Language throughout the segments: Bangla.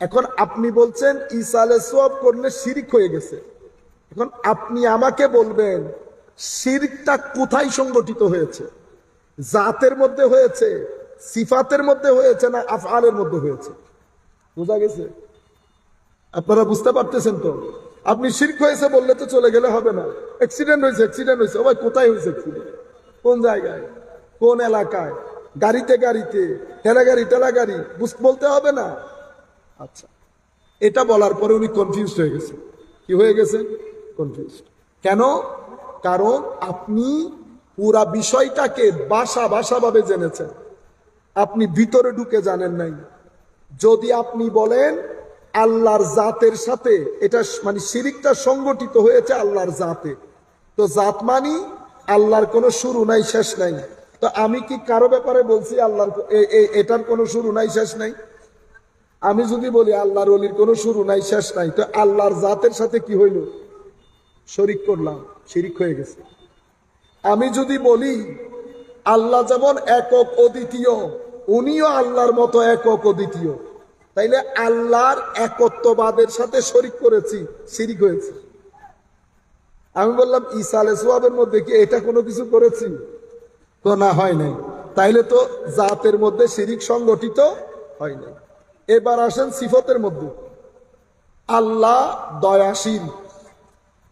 এখন আপনি বলছেন, ঈসা আলাইহিস সালাম করলে শিরিক হয়ে গেছে। এখন আপনি আমাকে বলবেন, শিরকটা কোথায় সংগঠিত হয়েছে? জাতের মধ্যে হয়েছে, সিফাতের মধ্যে হয়েছে না আফআলের মধ্যে হয়েছে? বোঝা গেছে? আপনারা বুঝতে পারতেছেন তো? আপনি শিরক হয়েছে বললে তো চলে গেলে হবে না। অ্যাক্সিডেন্ট হয়েছে অ্যাক্সিডেন্ট হয়েছে। ভাই, কোথায় হয়েছে অ্যাক্সিডেন্ট কোন জায়গায়? কোন এলাকায়? গাড়িতে গাড়িতে ঠেলা গাড়ি ঠেলা গাড়ি বলতে হবে না। আচ্ছা। এটা বলার পরে উনি কনফিউজ হয়ে গেছে। কি হয়ে গেছে? কনফিউজ কেন? কারণ আপনি পুরা বিষয়টাকে বাসা বাসা ভাবে জেনেছেন। আপনি ভিতরে ঢুকে জানেন নাই। যদি আপনি বলেন, আল্লাহর জাতের সাথে এটা মানে শিরিকটা সংগঠিত হয়েছে আল্লাহর জাতে। তো জাত মানি আল্লাহর কোনো শুরু নাই, শেষ নাই। তো আমি কি কারও ব্যাপারে বলছি আল্লাহর এটার কোনো শুরু নাই, শেষ নাই? আমি যদি বলি আল্লাহর অলির কোনো শুরু নাই, শেষ নাই, তো আল্লাহর জাতের সাথে কি হইল? শরিক করলাম, শিরিক হয়ে গেছে। আমি যদি বলি আল্লাহ যেমন একক অদ্বিতীয়, উনিও আল্লাহর মতো একক অদ্বিতীয়, তাইলে আল্লাহর একত্ববাদের সাথে শরিক করেছি, শিরিক হয়েছে। আমি বললাম, ঈসা আলাই মধ্যে কি এটা কোনো কিছু করেছি? তো না, হয় নাই। তাইলে তো জাতের মধ্যে শিরিক সংগঠিত হয় নাই। এবার আসেন সিফতের মধ্যে। আল্লাহ দয়াশীল।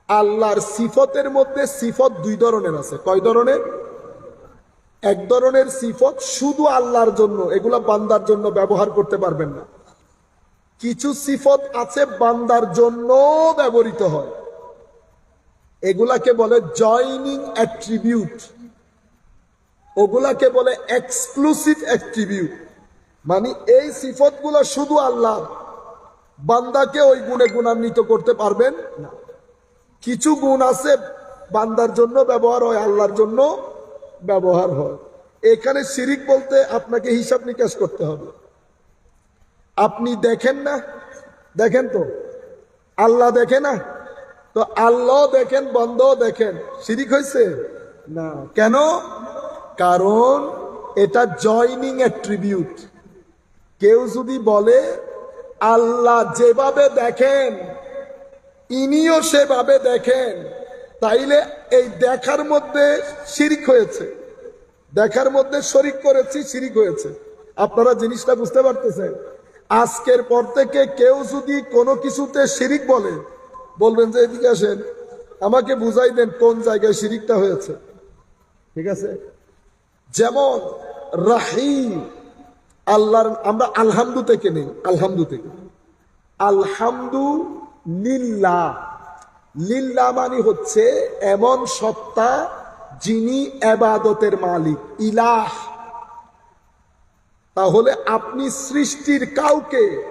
আল্লাহর সিফতের মধ্যে সিফত দুই ধরনের আছে। কয় ধরনের? এক ধরনের সিফত শুধু আল্লাহর জন্য, এগুলা বান্দার জন্য ব্যবহার করতে পারবেন না। কিছু সিফত আছে বান্দার জন্য ব্যবহৃত হয়। এগুলাকে বলে জয়নিং অ্যাট্রিবিউট। ওগুলাকে বলে এক্সক্লুসিভ অ্যাট্রিবিউট। মানে এই সিফতগুলো শুধু আল্লাহ। বান্দাকে ওই গুণে গুণান্বিত করতে পারবেন না। কিছু গুণ আছে বান্দার জন্য ব্যবহার হয়, আল্লাহর জন্য ব্যবহার হয়। এখানে শিরিক বলতে আপনাকে হিসাব নিকাশ করতে হবে। আপনি দেখেন না? দেখেন তো? আল্লাহ দেখে না? তো আল্লাহ দেখেন বন্ধ দেখেন। শিরিক হয়েছে? না। কেন? কারণ এটা জয়নিং অ্যাট্রিবিউট কেউ যদি বলে, আল্লাহ যেভাবে দেখেন, ইনিও সেভাবে দেখেন, তাইলে এই দেখার মধ্যে শিরিক হয়েছে। দেখার মধ্যে শরিক করেছি, শিরিক হয়েছে। আপনারা জিনিসটা বুঝতে পারতেছেন? আজকের পর থেকে কেউ যদি কোনো কিছুতে শিরিক বলে, বলবেন যে, এদিকে আসেন, আমাকে বুঝাই দেন কোন জায়গায় শিরিকটা হয়েছে। ঠিক আছে? যেমন রাহিম আল্লাহর, আমরা আলহামদু থেকে নেই, আলহামদু থেকে। আলহামদু লিল্লা। লিল্লা মানে হচ্ছে এমন সত্তা যিনি এবাদতের মালিক, ইলাহ। তাহলে আপনি সৃষ্টির কাউকে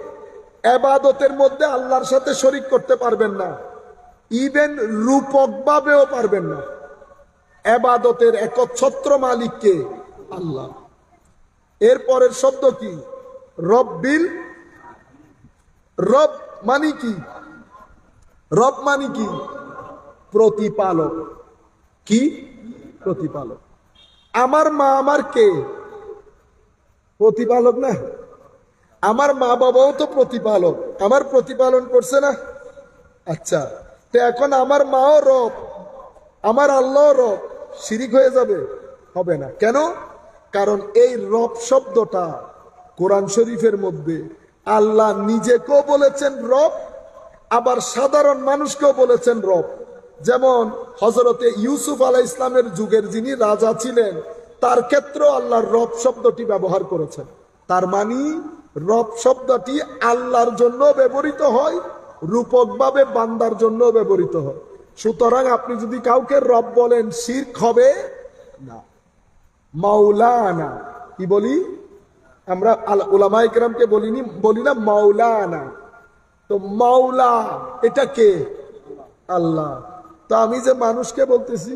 এবাদতের মধ্যে আল্লাহর সাথে শরিক করতে পারবেন না। ইভেন রূপকভাবেও পারবেন না। এবাদতের একচ্ছত্র মালিককে আল্লাহ। এরপরের শব্দ কি? রব্বিল, রব মানে কি? রব মানে কি? প্রতিপালক। কি? প্রতিপালক। আমার মা আমার কে? প্রতিপালক না? আমার মা বাবাও তো প্রতিপালক। আমার প্রতিপালন করছে না? আচ্ছা তো এখন আমার মাও রব, আমার আল্লাহ রব। শিরিক হয়ে যাবে? হবে না। কেন? কারণ এই রব শব্দটা কোরআন শরীফের মধ্যে আল্লাহ নিজেকেও বলেছেন রব, আবার সাধারণ মানুষকেও বলেছেন রব। যেমন হজরতে ইউসুফ আলাহ ইসলামের যুগের যিনি রাজা ছিলেন, তার ক্ষেত্রেও আল্লাহর রব শব্দটি ব্যবহার করেছেন। তার মানে রব শব্দটি আল্লাহর জন্য ব্যবহৃত হয়, রূপকভাবে বান্দার জন্য ব্যবহৃত হয়। সুতরাং আপনি যদি কাউকে রব বলেন, শির্ক হবে না। মাওলানা। কি বলি? আমরা ওলামা ইকরামকে বলিনি, বলি না মাওলানা। তো মাওলা, এটা কে? আল্লাহ। তো আমি যে মানুষকে বলতেছি,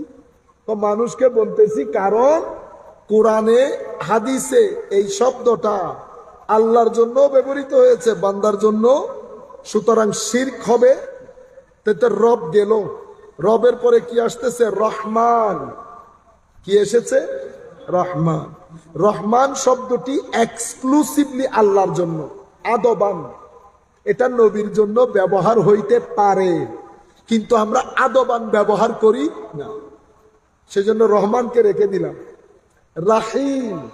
তো মানুষকে বলতেছি কারণ কোরআনে, হাদিসে এই শব্দটা আল্লাহর জন্য ব্যবহৃত হয়েছে, বান্দার জন্য সুতরাং শির্ক হবে, তাতে রব গেল। রবের পরে কি আসতেছে? রহমান। কি এসেছে? রহমান। রহমান শব্দটি এক্সক্লুসিভলি আল্লাহর জন্য, আদবান। এটা নবীর জন্য ব্যবহার হইতে পারে, কিন্তু আমরা আদবান ব্যবহার করি না। সেজন্য রহমানকে রেখে দিলাম। রাহিম।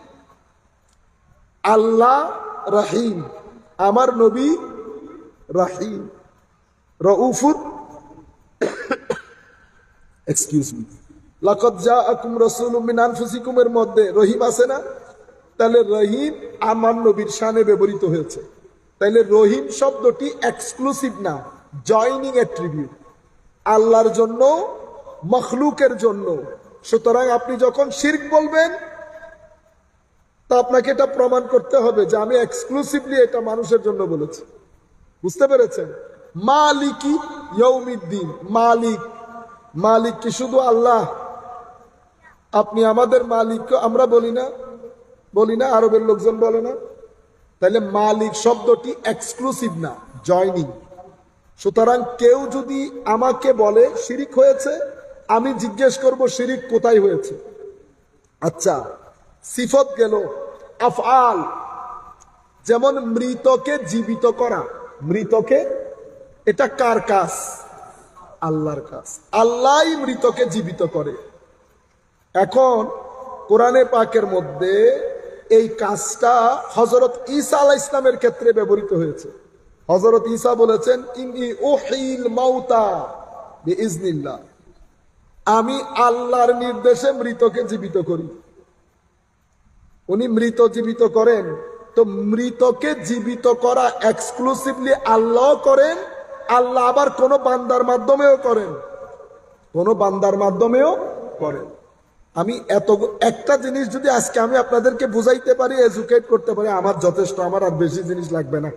আল্লাহ রাহিম। আমার নবী রাহিম। রউফুর এক্সকিউজ মি লাকত মধ্যে রহিম আছে না? তাহলে রহিম আমার নবীর শানে ব্যবহৃত হয়েছে। তাহলে রহিম শব্দটি এক্সক্লুসিভ না জয়নিং অ্যাট্রিবিউট আল্লাহর জন্য, মখলুকের জন্য। সুতরাং আপনি যখন শির্ক বলবেন, তা আপনাকে এটা প্রমাণ করতে হবে যে আমি এক্সক্লুসিভলি এটা মানুষের জন্য বলেছি। বুঝতে পেরেছেন? মালিকি ইয়ৌমিদ্দিন মালিক। মালিক কি শুধু আল্লাহ? আপনি আমাদের মালিক আমরা বলি না বলি না, আরবের লোকজন বলে না। তাহলে মালিক শব্দটি এক্সক্লুসিভ না জয়নিং সুতরাং কেউ যদি আমাকে বলে শিরিক হয়েছে, আমি জিজ্ঞেস করব শিরিক কোথায় হয়েছে। আচ্ছা সিফত গেল, আফআল, যেমন মৃতকে জীবিত করা। মৃতকে? এটা কার কাজ? আল্লাহর কাজ। আল্লাহই মৃতকে জীবিত করে। এখন কোরআনে পাকের মধ্যে এই কাজটা হজরত ঈসা আলাহ ইসলামের ক্ষেত্রে ব্যবহৃত হয়েছে। হজরত ঈসা বলেছেন ইনি আমি আল্লাহর নির্দেশে মৃতকে জীবিত করি। উনি মৃত জীবিত করেন। তো মৃতকে জীবিত করা এক্সক্লুসিভলি আল্লাহ করেন, আল্লাহ আবার কোন বান্দার মাধ্যমেও করেন। কোন বান্দার মাধ্যমেও করেন। আমি এত একটা জিনিস যদি আজকে আমি আপনাদেরকে বুঝাইতে পারি এজুকেট করতে পারি, আমার যথেষ্ট, আমার আর বেশি জিনিস লাগবে না।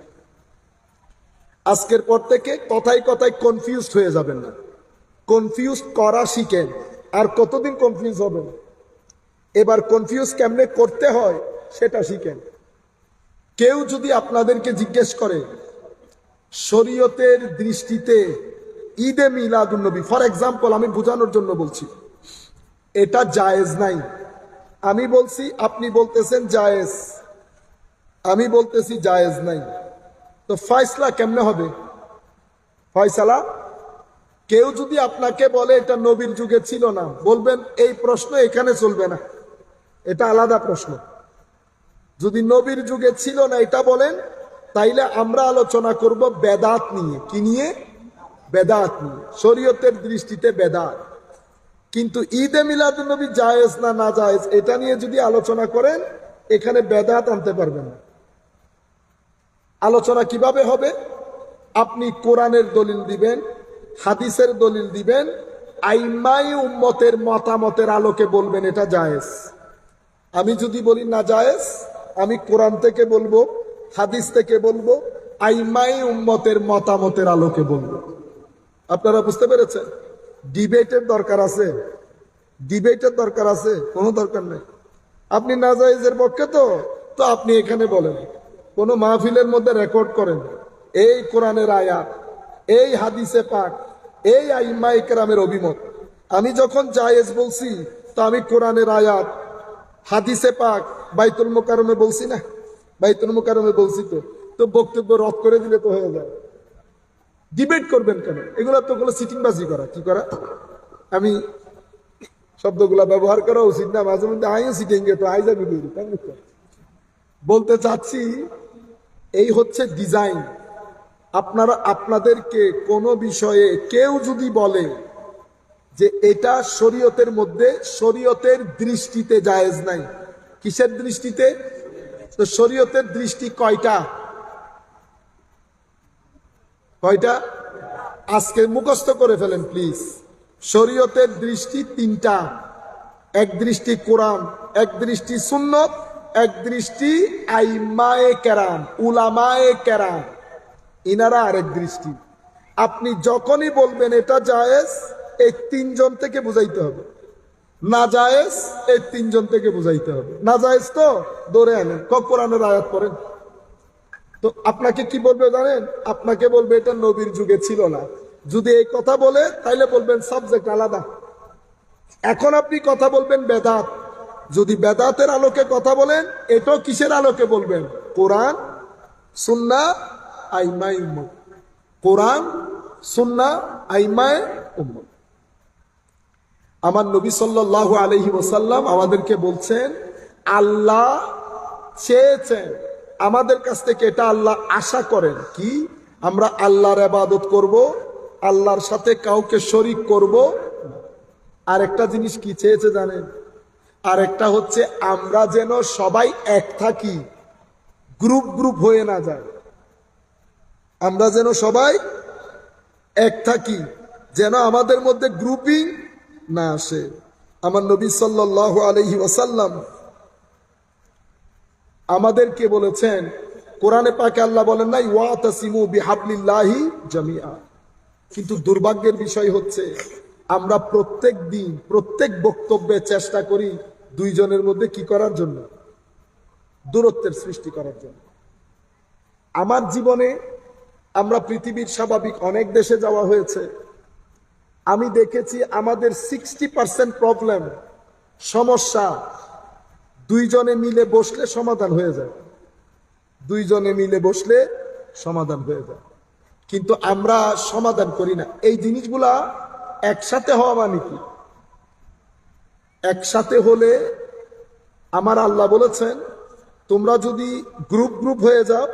আজকের পর থেকে কথায় কথায় কনফিউজড হয়ে যাবেন না। কনফিউজ করা শিখেন, আর কতদিন কনফিউজ হবেন? এবার কনফিউজ কেমনে করতে হয়, সেটা শিখেন। কেউ যদি আপনাদেরকে জিজ্ঞেস করে, শরীয়তের দৃষ্টিতে ঈদে মিলাদুন্নবী ফর এক্সাম্পল আমি বোঝানোর জন্য বলছি এটা জায়েজ নাই। আমি বলছি, আপনি বলতেছেন জায়েজ। আমি বলতেছি জায়েজ নাই। তো ফয়সলা কেমনে হবে? ফয়সালা, কেউ যদি আপনাকে বলে এটা নবীর যুগে ছিল না, বলবেন, এই প্রশ্ন এখানে চলবে না। এটা আলাদা প্রশ্ন। যদি নবীর যুগে ছিল না এটা বলেন, তাইলে আমরা আলোচনা করব বেদাত নিয়ে। কি নিয়ে? বেদাত নিয়ে। শরীয়তের দৃষ্টিতে বেদাত। কিন্তু ঈদে মিলাদুন্নবী জায়েজ না না জায়েজ, এটা নিয়ে যদি আলোচনা করেন, এখানে বেদাত আনতে পারবেন না। আলোচনা কীভাবে হবে? আপনি কোরআনের দলিল দিবেন, হাদিসের দলিল দিবেন, আইমাই উম্মতের মতামতের আলোকে বলবেন এটা জায়েজ। আমি যদি বলি না জায়েজ, আমি কোরআন থেকে বলব, হাদিস থেকে বলব, আইমাই উম্মতের মতামতের আলোকে বলব। আপনারা বুঝতে পেরেছেন? ডিবেটের দরকার আছে। ডিবেটের দরকার আছে, কোনো দরকার নেই। আপনি নাজাইজের পক্ষে তো তো আপনি এখানে বলেন। কোন মাহফিলের মধ্যে রেকর্ড করেন। এই কোরআনের আয়াত, এই হাদিসে পাক, এই আইমা ইকরামের অভিমত। আমি যখন জায়েজ বলছি, তো আমি কোরআনের আয়াত, হাদিসে পাক, বাইতুল মোকারমে বলছি না? বাইতুল মোকারমে বলছি তো। তো বক্তব্য রদ করে দিলে তো হয়ে যায়। ডিবেট করবেন কেন? এগুলো তো গুলো সিটিংবাজি করা। কি করা? আমি শব্দগুলা ব্যবহার করা উচিত না, মাঝে মধ্যে আইও সিটিং তো আই যাবি বলতে চাচ্ছি, এই হচ্ছে ডিজাইন আপনারা, আপনাদেরকে কোনো বিষয়ে কেউ যদি বলে যে এটা শরীয়তের মধ্যে, শরীয়তের দৃষ্টিতে জায়েজ নাই। কিসের দৃষ্টিতে? তো শরীয়তের দৃষ্টি কয়টা? কয়টা? আজকে মুখস্থ করে ফেলেন প্লিজ শরীয়তের দৃষ্টি তিনটা। এক দৃষ্টি কোরআন, এক দৃষ্টি সুন্নত, এক দৃষ্টি আইমায়ে কেরাম, উলামায়ে কেরাম। ইনারা আরেক দৃষ্টি। আপনি যখনই বলবেন এটা জায়েজ, এই তিনজন থেকে বুঝাইতে হবে। না জায়েজ, এই তিনজন থেকে বুঝাইতে হবে। না জায়েজ তো দৌড়ে আনেন। কোরআনের আয়াত পড়েন? তো আপনাকে কি বলবে জানেন? আপনাকে বলবে এটা নবীর যুগে ছিল না। যদি এই কথা বলে, তাইলে বলবেন সাবজেক্ট আলাদা। এখন আপনি কথা বলবেন বেদাত। যদি বেদাতের আলোকে কথা বলেন, এটাও কিসের আলোকে বলবেন? কোরআন, সুন্না আইমাই উম্মত। কোরআন, সুন্না, আইমায় উম্মত। আমার নবী সাল্লাল্লাহু আলহি ওসাল্লাম আমাদেরকে বলছেন, আল্লাহ চেয়েছেন আমাদের কাছ থেকে এটা আল্লাহ আশা করেন। কি? আমরা আল্লাহর আবাদত করব, আল্লাহর সাথে কাউকে শরিক করব। আর একটা জিনিস কি চেয়েছে জানেন? আর একটা হচ্ছে আমরা যেন সবাই এক থাকি, গ্রুপ গ্রুপ হয়ে না যায়। আমরা যেন সবাই এক থাকি, যেন আমাদের মধ্যে গ্রুপিং না আসে। আমার নবী সাল্লাহ আলহি ওয়াসাল্লাম আমাদেরকে বলেছেন, কোরআনে পাকে আল্লাহ বলেন নাই ওয়া তাসিমু বিহাবলিল্লাহি জামিয়া কিন্তু দুর্ভাগ্যের বিষয় হচ্ছে, আমরা প্রত্যেক দিন, প্রত্যেক বক্তব্যে চেষ্টা করি দুইজনের মধ্যে কি করার জন্য? দূরত্বের সৃষ্টি করার জন্য। আমার জীবনে আমরা পৃথিবীর স্বাভাবিক অনেক দেশে যাওয়া হয়েছে। আমি দেখেছি আমাদের সিক্সটি পার্সেন্ট প্রবলেম সমস্যা দুইজনে মিলে বসলে সমাধান হয়ে যায়। দুইজনে মিলে বসলে সমাধান হয়ে যায়। কিন্তু আমরা সমাধান করি না। এই জিনিসগুলা একসাথে হওয়া মানে কি? একসাথে হলে আমার আল্লাহ বলেছেন, তোমরা যদি গ্রুপ গ্রুপ হয়ে যাও,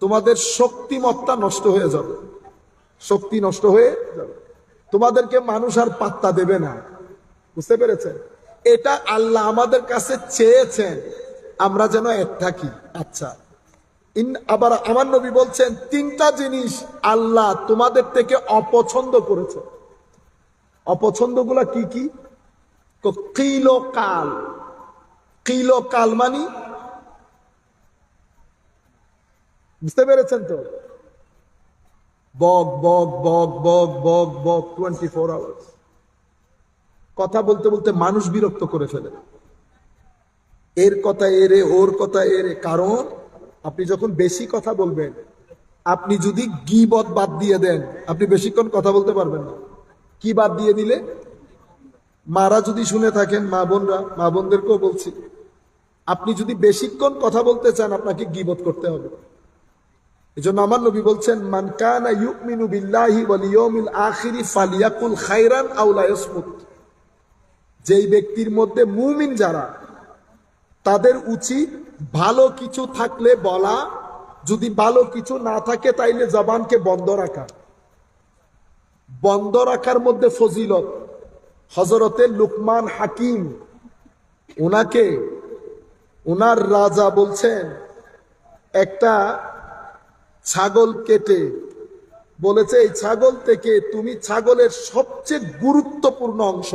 তোমাদের শক্তিমত্তা নষ্ট হয়ে যাবে। শক্তি নষ্ট হয়ে যাবে। তোমাদেরকে মানুষ আর পাত্তা দেবে না। বুঝতে পেরেছেন? এটা আল্লাহ আমাদের কাছে চেয়েছেন। আমরা যেন এক থাকি। আচ্ছা। আবার আমার নবী বলছেন, তিনটা জিনিস আল্লাহ তোমাদের থেকে অপছন্দ করেছে। অপছন্দগুলা কি কি? কিলো কাল কিলো কাল মানি? বুঝতে পেরেছেন তো? বক বক বক বক বক বক টোয়েন্টি ফোর আওয়ার্স কথা বলতে বলতে মানুষ বিরক্ত করে ফেলে। এর কথা এরে, ওর কথা এরে, কারণ আপনি যখন বেশি কথা বলবেন, আপনি যদি গিবত বাদ দিয়ে দেন, আপনি বেশিক্ষণ কথা বলতে পারবেন না। কি বাদ দিয়ে দিলে? মারা যদি শুনে থাকেন, মা বোনরা, মা বোনদেরকেও বলছি, আপনি যদি বেশিক্ষণ কথা বলতে চান, আপনাকে গিবত করতে হবে। এই জন্য আমার নবী বলছেন, মান কানা ইউমিনু বিল্লাহি ওয়াল ইয়াউমিল আখিরি ফালিয়াকুল খাইরান আও লা ইয়াসমুত। যেই ব্যক্তির মধ্যে মুমিন যারা, তাদের উচিত ভালো কিছু থাকলে বলা, যদি ভালো কিছু না থাকে তাইলে জবানকে বন্ধ রাখা। বন্ধ রাখার মধ্যে ফজিলত। হজরতে লুকমান হাকিম ওনাকে ওনার রাজা বলছেন, একটা ছাগল কেটে, বলেছে এই ছাগল থেকে তুমি ছাগলের সবচেয়ে গুরুত্বপূর্ণ অংশ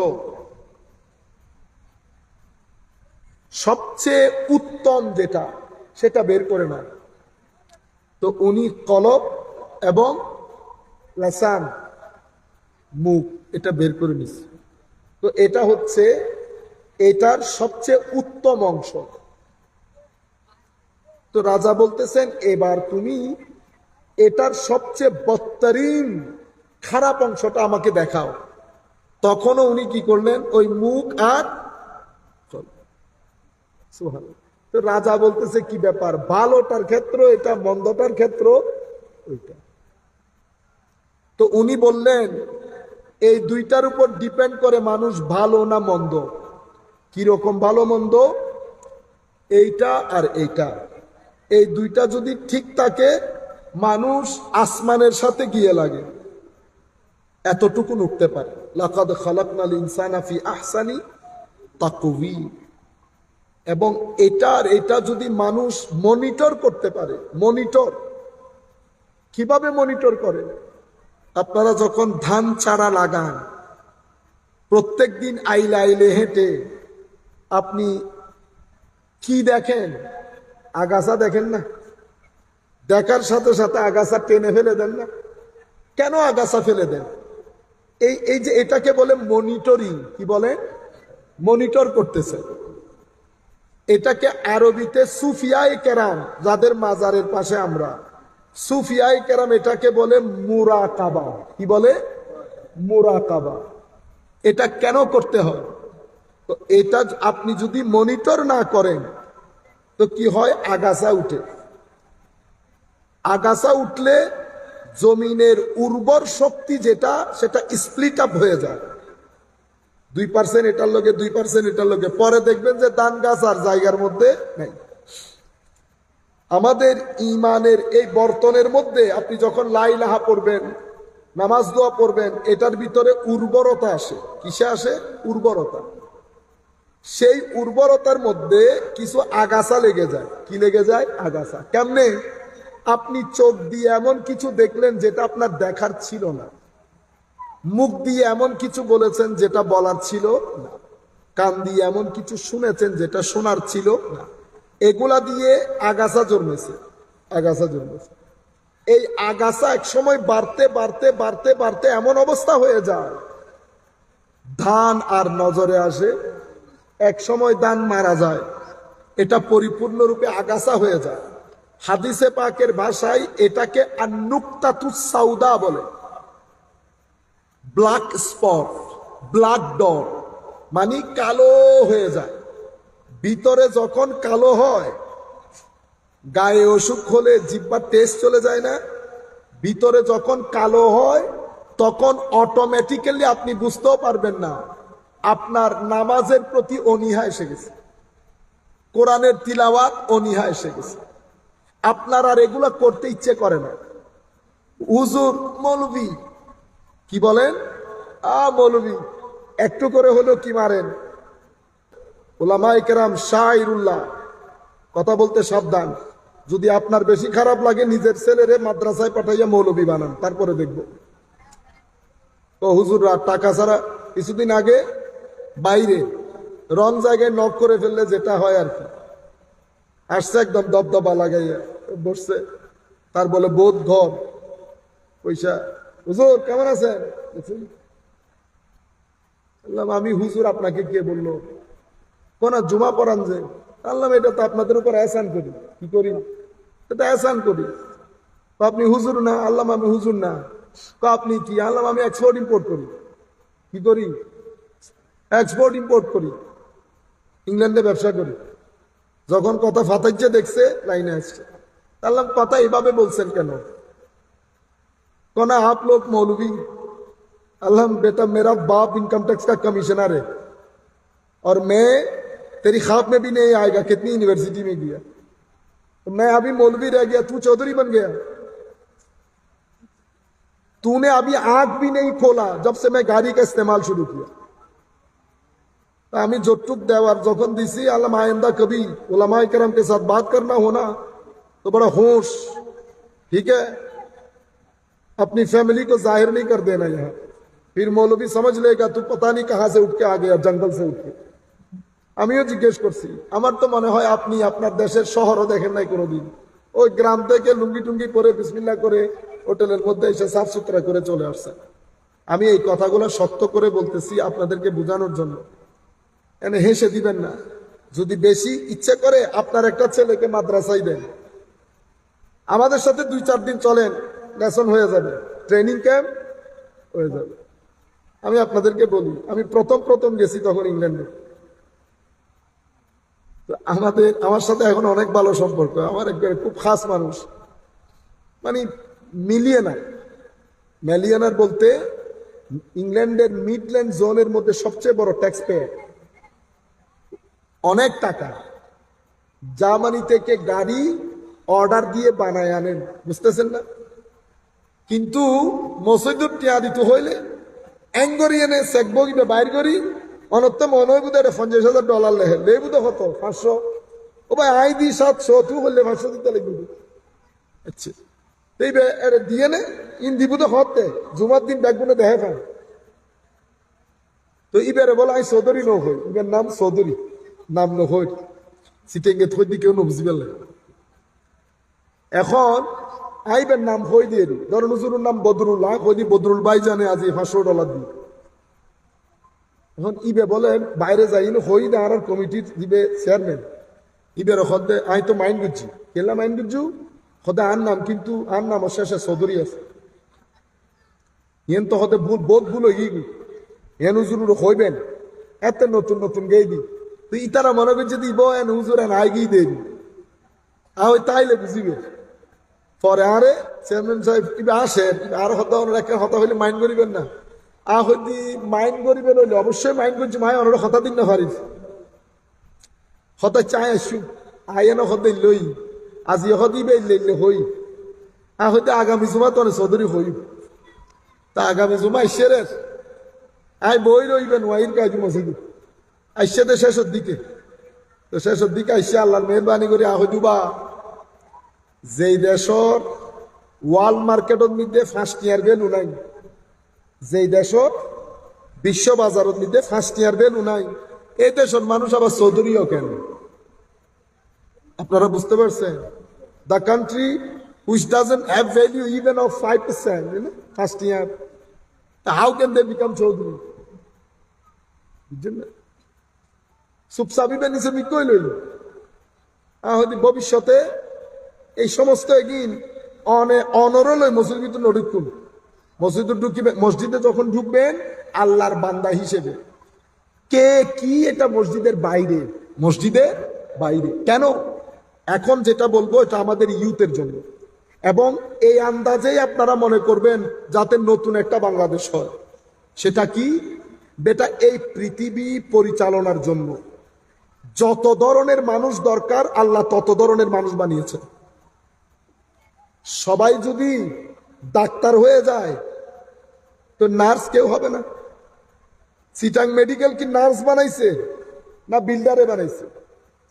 সবচেয়ে উত্তম যেটা, সেটা বের করে না তো উনি কলব এবং লাসান, মুখ, এটা বের করে নিচ্ছে তো এটা হচ্ছে, এটার সবচেয়ে উত্তম অংশ। তো রাজা বলতেছেন, এবার তুমি এটার সবচেয়ে বত্তরিন খারাপ অংশটা আমাকে দেখাও। তখনও উনি কি করলেন, ওই মুখ আর তো রাজা বলতেছে, কি ব্যাপার? ভালোটার ক্ষেত্র, এটা মন্দটার ক্ষেত্র, ওইটা। তো উনি বললেন, এই দুইটার উপর ডিপেন্ড করে মানুষ ভালো না মন্দ। কীরকম ভালো মন্দ? এইটা আর এইটা। এই দুইটা যদি ঠিক থাকে, মানুষ আসমানের সাথে গিয়ে লাগে। এতটুকু উঠতে পারে। লাকাদ খালাকনাল ইনসানা ফি আহসানি তাকওয়িম। এবং এটার, এটা যদি মানুষ মনিটর করতে পারে মনিটর কীভাবে মনিটর করে? আপনারা যখন ধান চারা লাগান, প্রত্যেক দিন আইলে আইলে হেঁটে, আপনি কি দেখেন? আগাছা দেখেন না? দেখার সাথে সাথে আগাছা টেনে ফেলে দেন না? কেন আগাছা ফেলে দেন? এই এই যে এটাকে বলে মনিটরিং কি বলে? মনিটর করতেছে। এটাকে আরবিতে সুফিয়াই কেরাম, যাদের মাজারের পাশে আমরা। সুফিয়াই কেরাম এটাকে বলে মুরাকাবা। কি বলে? মুরাকাবা। এটা কেন করতে হয়? তো এটা আপনি যদি মনিটর না করেন, তো কি হয়? আগাছা উঠে। আগাছা উঠলে জমিনের উর্বর শক্তি যেটা, সেটা স্প্লিট আপ হয়ে যায়। দুই পার্সেন্ট এটার লোকে দুই পার্সেন্ট এটার লোকে পরে দেখবেন যে ধান গাছ আর জায়গার মধ্যে নেই। আমাদের ইমানের এই বর্তনের মধ্যে আপনি যখন লাই লাহা পড়বেন, নামাজ দোয়া পড়বেন, এটার ভিতরে উর্বরতা আসে। কিসে আসে? উর্বরতা। সেই উর্বরতার মধ্যে কিছু আগাছা লেগে যায়। কি লেগে যায়? আগাছা। কেমনে? আপনি চোখ দিয়ে এমন কিছু দেখলেন যেটা আপনার দেখার ছিল না। মুখ দিয়ে এমন কিছু বলেছেন যেটা বলার ছিল না। কান দিয়ে এমন কিছু শুনেছেন যেটা শোনার ছিল না। এগুলা দিয়ে আগাছা জন্মেছে আগাছা জন্মেছে। এই আগাছা এক সময় বাড়তে বাড়তে বাড়তে বাড়তে এমন অবস্থা হয়ে যায়। ধান আর নজরে আসে এক সময় ধান মারা যায়। এটা পরিপূর্ণরূপে আগাছা হয়ে যায়। হাদিসে পাকের ভাষায় এটাকে আনুক্তাতুস সাউদা বলে। ব্ল্যাক স্পট ব্ল্যাক ডট মানে কালো হয়ে যায়। ভিতরে যখন কালো হয়, গায়ে অসুখ হলে জিব্বার টেস্ট চলে যায় না। ভিতরে যখন কালো হয়, তখন অটোমেটিক্যালি আপনি বুঝতেও পারবেন না, আপনার নামাজের প্রতি অনীহা এসে গেছে। কোরআনের তিলাওয়াত অনীহা এসে গেছে। আপনার আর এগুলো করতে ইচ্ছে করে না। হুজুর মৌলবি কি বলেন? আ মৌলবি একটু করে হলেও কি মারেন? ওলামাই কেরাম শাহরুল্লাহ কথা বলতে সাবধান। যদি আপনার বেশি খারাপ লাগে, নিজের ছেলেরে মাদ্রাসায় পাঠাইয়া মৌলবী বানান, তারপরে দেখব। তো হুজুররা, টাকা ছাড়া কিছুদিন আগে বাইরে রং জায়গায় নক করে ফেললে যেটা হয় আর কি। আসছে একদম দবদবা লাগাইয়া, বসছে। তার বলে, বোধ ঘর। পয়সা হুজুর, কেমন আছেন? বললাম আমি হুজুর, আপনাকে কে বলল? কোন জুমা পড়ান যে? আল্লাহ এটা তো আপনাদের উপর এহসান করি। কি করি? এটা এহসান করি। আপনি হুজুর না, আল্লাহ আমি হুজুর না। আপনি কি? আল্লাহ আমি এক্সপোর্ট ইম্পোর্ট করি। কি করি? এক্সপোর্ট ইম্পোর্ট করি। ইংল্যান্ডে ব্যবসা করি। যখন কথা ফাতাইছে দেখছে, লাইনে আসছে। আল্লাহ কথা এভাবে বলছেন কেন? कोना आप लोग मौलवी अल्लाह बेटा मेरा बाप इनकम टैक्स का कमिश्नर है और मैं तेरी ख्वाब में भी नहीं आएगा कितनी यूनिवर्सिटी में गया तो मैं अभी मौलवी रह गया तू चौधरी बन गया तूने अभी आंख भी नहीं खोला जब से मैं गाड़ी का इस्तेमाल शुरू किया तो আমি যতটুক দেওয়ার যখন দিছি আল্লাহ আয়েন্দা কবি ওলামাই करम के साथ बात करना होना तो बड़ा होश ठीक है अपनी फैमिली को जाहिर नहीं कर देना यहाँ फिर मौलवी समझ लेगा तू पता नहीं कहाँ से उठ के आ गया जंगल से उठ के আমিও জিজ্ঞেস করছি আমার তো মনে হয় আপনি আপনার দেশের শহরও দেখেন নাই কোনোদিন ওই গ্রাম থেকে লুঙ্গি টুঙ্গি পরে বিসমিল্লা করে হোটেলের মধ্যে এসে সাফ সুতরা করে চলে আসছেন আমি এই কথাগুলো সত্য করে বলতেছি আপনাদেরকে বোঝানোর জন্য এনে হেসে দিবেন না যদি বেশি ইচ্ছে করে আপনার একটা ছেলেকে মাদ্রাসায় দেন আমাদের সাথে দুই চার দিন চলেন লেসন হয়ে যাবে। ট্রেনিং ক্যাম্প হয়ে যাবে। আমি আপনাদেরকে বলি, আমি প্রথম প্রথম গেছি তখন ইংল্যান্ডে। আমাদের, আমার সাথে এখন অনেক ভালো সম্পর্ক। আমার একবার খুব খাস মানুষ। মানে মিলিয়নার। মিলিয়নার বলতে ইংল্যান্ডের মিডল্যান্ড জোনের মধ্যে সবচেয়ে বড় ট্যাক্স পেয়ার অনেক টাকা। জার্মানি থেকে গাড়ি অর্ডার দিয়ে বানায় আনেন। বুঝতেছেন না? কিন্তু মসজিদুর টিয়া দিতে হইলে এঙ্গরি এনে কিনা বাইর করি অনত্য মনে পঞ্চাশ হাজার ডলার লেহে লেবু তো কত? পাঁচশো। ও ভাই আই দি সাতশো তুই বললে পাঁচশো দিতে লাগবে। আচ্ছা। এই এর দিয়ে নে ইন তো হতে, জুমার দিন ব্যাগগুলো দেখে খান তো ইবারে বলে আই চৌধুরী নহ ইবার নাম চৌধুরী নাম নহ সিটেঙ্গে থই দি কেউ পেলে এখন আইবের নাম হই দিয়ে দি ধরুন নাম বদরুল্লাহ হই দি বদরুল ভাই জানে আজি পাঁচশো ডলার দি এখন ইবে বলে বাইরে যাই হই না আর কমিটির দিবে চেয়ারম্যান ইবের হদে আই তো মাইন্ড করছি কেলা মাইন্ড করছু হদে আর নাম কিন্তু, আর নাম শেষে চৌধুরী আছে। ইয়েন তো হদে ভুল, বোধ ভুল হই গি এন হুজুর হইবেন, এত নতুন নতুন গেই দি। তো ইতারা মনে করছে দিব এন হুজুর এন আই গিয়ে দেই আ ওই তাইলে বুঝিবে। পরে আরে চেয়ারম্যান সাহেব কিবা আসেন আর হতা একটা হতা হইলে মাইন্ড করিবেন না। আ হইতে মাইন্ড করিবেন হইলে অবশ্যই মাইন্ড করছি, মায় অনেক হতা দিন না পারিস হতা চাই আসু আইন হতে লই, আজি হদিবে লইলে হই। আ হইতে আগামী জুমা তো চৌধুরী হই। তা আগামী জুমা ইসেরের আই বই রইবেন, ওয়াইন কাজু মসজিদ। আইসে তো শেষের দিকে। তো শেষের দিকে আইসে আল্লাহর মেহরবানি করে আহ দুবা যেই দেশর ওয়াল মার্কেটের মধ্যে ফার্স্ট ইয়ার ভ্যালু নাই যেই দেশর বিশ্ব বাজারের মধ্যে ফার্স্ট ইয়ার ভ্যালু নাই এই দেশের মানুষ আবার চৌধুরীও কেন আপনারা বুঝতে পারছেন the country which doesn't have value even of 5% you know, first year. How can they become Chaudhary? বুঝছেন না সুপসাবিবে নিচে মিকই লইল হয়তো ভবিষ্যতে এই সমস্ত এগিন অনে অনরলই মসজিদ ভিতরে নড়িকুন মসজিদে ঢুকিবে মসজিদে যখন ঢুকবেন, আল্লাহর বান্দা হিসেবে। কে কি এটা মসজিদের বাইরে? মসজিদের বাইরে। কেন? এখন যেটা বলব, এটা আমাদের ইউথের জন্য। এবং এই আন্দাজেই আপনারা মনে করবেন, যাতে নতুন একটা বাংলাদেশ হয়। সেটা কি? বেটা, এই পৃথিবী পরিচালনার জন্য। যত ধরনের মানুষ দরকার, আল্লাহ তত ধরনের মানুষ বানিয়েছে সবাই যদি ডাক্তার হয়ে যায়, তো নার্স কেউ হবে না। সিটাং মেডিকেল কি নার্স বানাইছে, না বিল্ডারে বানাইছে?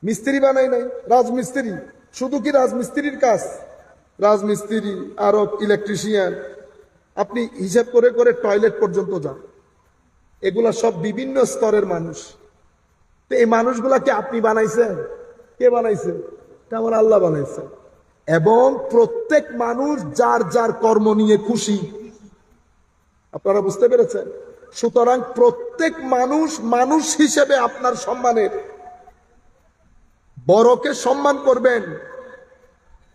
মিস্ত্রি বানাই নাই, রাজমিস্ত্রি। শুধু কি রাজমিস্ত্রির কাজ? রাজমিস্ত্রি আরও ইলেকট্রিশিয়ান। আপনি হিসাব করে করে টয়লেট পর্যন্ত যান। এগুলা সব বিভিন্ন স্তরের মানুষ। তো এই মানুষগুলাকে আপনি বানাইছেন? কে বানাইছে? এটা আমার আল্লাহ বানাইছে এবং প্রত্যেক মানুষ যার যার কর্ম নিয়ে খুশি। আপনারা বুঝতে পেরেছেন? সুতরাং প্রত্যেক মানুষ মানুষ হিসেবে আপনার সম্মানের। বড়কে সম্মান করবেন।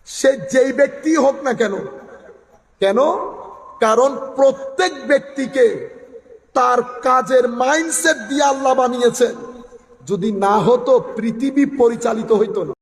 সে যেই ব্যক্তি হোক না কেন। কেন? কারণ প্রত্যেক ব্যক্তিকে তার কাজের মাইন্ডসেট দিয়ে আল্লাহ বানিয়েছেন। যদি না হতো পৃথিবী পরিচালিত হইতো না।